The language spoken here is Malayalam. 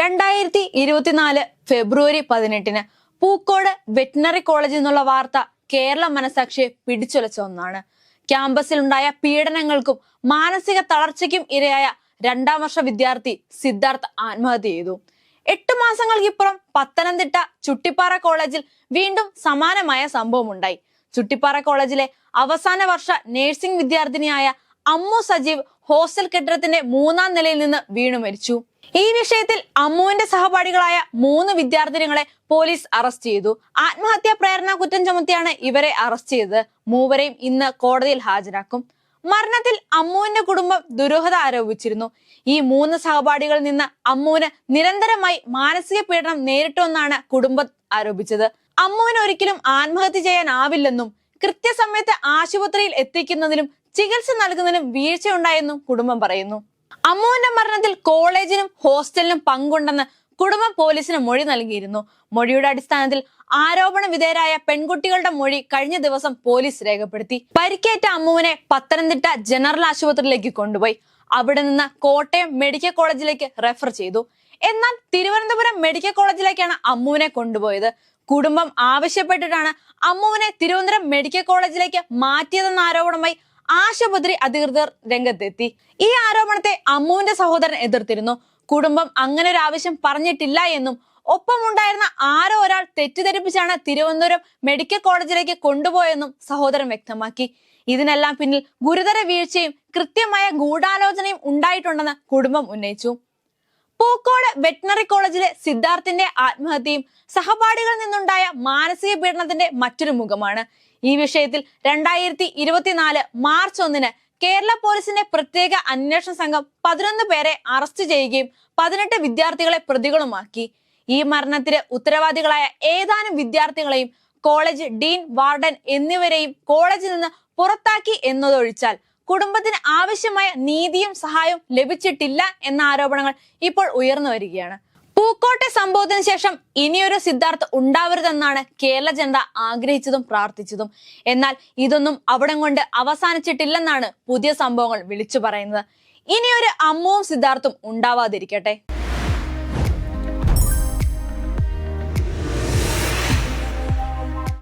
രണ്ടായിരത്തി ഇരുപത്തിനാല് ഫെബ്രുവരി പതിനെട്ടിന് പൂക്കോട് വെറ്റിനറി കോളേജിൽ നിന്നുള്ള വാർത്ത കേരള മനസാക്ഷിയെ പിടിച്ചുലച്ച ഒന്നാണ്. ക്യാമ്പസിലുണ്ടായ പീഡനങ്ങൾക്കും മാനസിക തളർച്ചയ്ക്കും ഇരയായ രണ്ടാം വർഷ വിദ്യാർത്ഥി സിദ്ധാർത്ഥ് ആത്മഹത്യ ചെയ്തു. എട്ട് മാസങ്ങൾക്കിപ്പുറം പത്തനംതിട്ട ചുട്ടിപ്പാറ കോളേജിൽ വീണ്ടും സമാനമായ സംഭവം ഉണ്ടായി ചുട്ടിപ്പാറ കോളേജിലെ അവസാന വർഷ നഴ്സിംഗ് വിദ്യാർത്ഥിനിയായ അമ്മു സജീവ് ഹോസ്റ്റൽ കെട്ടിടത്തിന്റെ മൂന്നാം നിലയിൽ നിന്ന് വീണു മരിച്ചു. ഈ വിഷയത്തിൽ അമ്മുവിന്റെ സഹപാഠികളായ മൂന്ന് വിദ്യാർത്ഥിനികളെ പോലീസ് അറസ്റ്റ് ചെയ്തു. ആത്മഹത്യാ പ്രേരണ കുറ്റം ചുമത്തിയാണ് ഇവരെ അറസ്റ്റ് ചെയ്തത്. മൂവരെയും ഇന്ന് കോടതിയിൽ ഹാജരാക്കും. മരണത്തിൽ അമ്മുവിന്റെ കുടുംബം ദുരൂഹത ആരോപിച്ചിരുന്നു. ഈ മൂന്ന് സഹപാഠികളിൽ നിന്ന് അമ്മുവിന് നിരന്തരമായി മാനസിക പീഡനം നേരിട്ടുവെന്നാണ് കുടുംബം ആരോപിച്ചത്. അമ്മുവിന് ഒരിക്കലും ആത്മഹത്യ ചെയ്യാനാവില്ലെന്നും കൃത്യസമയത്ത് ആശുപത്രിയിൽ എത്തിക്കുന്നതിലും ചികിത്സ നൽകുന്നതിലും വീഴ്ചയുണ്ടായെന്നും കുടുംബം പറയുന്നു. അമ്മുവിന്റെ മരണത്തിൽ കോളേജിനും ഹോസ്റ്റലിനും പങ്കുണ്ടെന്ന് കുടുംബം പോലീസിന് മൊഴി നൽകിയിരുന്നു. മൊഴിയുടെ അടിസ്ഥാനത്തിൽ ആരോപണ വിധേയരായ പെൺകുട്ടികളുടെ മൊഴി കഴിഞ്ഞ ദിവസം പോലീസ് രേഖപ്പെടുത്തി. പരിക്കേറ്റ അമ്മുവിനെ പത്തനംതിട്ട ജനറൽ ആശുപത്രിയിലേക്ക് കൊണ്ടുപോയി. അവിടെ നിന്ന് കോട്ടയം മെഡിക്കൽ കോളേജിലേക്ക് റെഫർ ചെയ്തു. എന്നാൽ തിരുവനന്തപുരം മെഡിക്കൽ കോളേജിലേക്കാണ് അമ്മുവിനെ കൊണ്ടുപോയത്. കുടുംബം ആവശ്യപ്പെട്ടിട്ടാണ് അമ്മുവിനെ തിരുവനന്തപുരം മെഡിക്കൽ കോളേജിലേക്ക് മാറ്റിയതെന്ന ആരോപണമായി ആശുപത്രി അധികൃതർ രംഗത്തെത്തി. ഈ ആരോപണത്തെ അമ്മുവിന്റെ സഹോദരൻ എതിർത്തിരുന്നു. കുടുംബം അങ്ങനെ ഒരു ആവശ്യം പറഞ്ഞിട്ടില്ല എന്നും ഒപ്പമുണ്ടായിരുന്ന ആരോ ഒരാൾ തെറ്റിദ്ധരിപ്പിച്ചാണ് തിരുവനന്തപുരം മെഡിക്കൽ കോളേജിലേക്ക് കൊണ്ടുപോയെന്നും സഹോദരൻ വ്യക്തമാക്കി. ഇതിനെല്ലാം പിന്നിൽ ഗുരുതര വീഴ്ചയും കൃത്യമായ ഗൂഢാലോചനയും ഉണ്ടായിട്ടുണ്ടെന്ന് കുടുംബം ഉന്നയിച്ചു. പൂക്കോട് വെറ്റിനറി കോളേജിലെ സിദ്ധാർത്ഥിന്റെ ആത്മഹത്യയും സഹപാഠികളിൽ നിന്നുണ്ടായ മാനസിക പീഡനത്തിന്റെ മറ്റൊരു മുഖമാണ്. ഈ വിഷയത്തിൽ രണ്ടായിരത്തി ഇരുപത്തിനാല് മാർച്ച് ഒന്നിന് കേരള പോലീസിന്റെ പ്രത്യേക അന്വേഷണ സംഘം പതിനൊന്ന് പേരെ അറസ്റ്റ് ചെയ്യുകയും പതിനെട്ട് വിദ്യാർത്ഥികളെ പ്രതികളുമാക്കി. ഈ മരണത്തിന് ഉത്തരവാദികളായ ഏതാനും വിദ്യാർത്ഥികളെയും കോളേജ് ഡീൻ വാർഡൻ എന്നിവരെയും കോളേജിൽ നിന്ന് പുറത്താക്കി എന്നതൊഴിച്ചാൽ കുടുംബത്തിന് ആവശ്യമായ നീതിയും സഹായവും ലഭിച്ചിട്ടില്ല എന്ന ആരോപണങ്ങൾ ഇപ്പോൾ ഉയർന്നു വരികയാണ്. പൂക്കോട്ടെ സംഭവത്തിന് ശേഷം ഇനിയൊരു സിദ്ധാർത്ഥ് ഉണ്ടാവരുതെന്നാണ് കേരള ജനത ആഗ്രഹിച്ചതും പ്രാർത്ഥിച്ചതും. എന്നാൽ ഇതൊന്നും അവിടം കൊണ്ട് അവസാനിച്ചിട്ടില്ലെന്നാണ് പുതിയ സംഭവങ്ങൾ വിളിച്ചു പറയുന്നത്. ഇനിയൊരു അമ്മുവും സിദ്ധാർത്ഥും ഉണ്ടാവാതിരിക്കട്ടെ.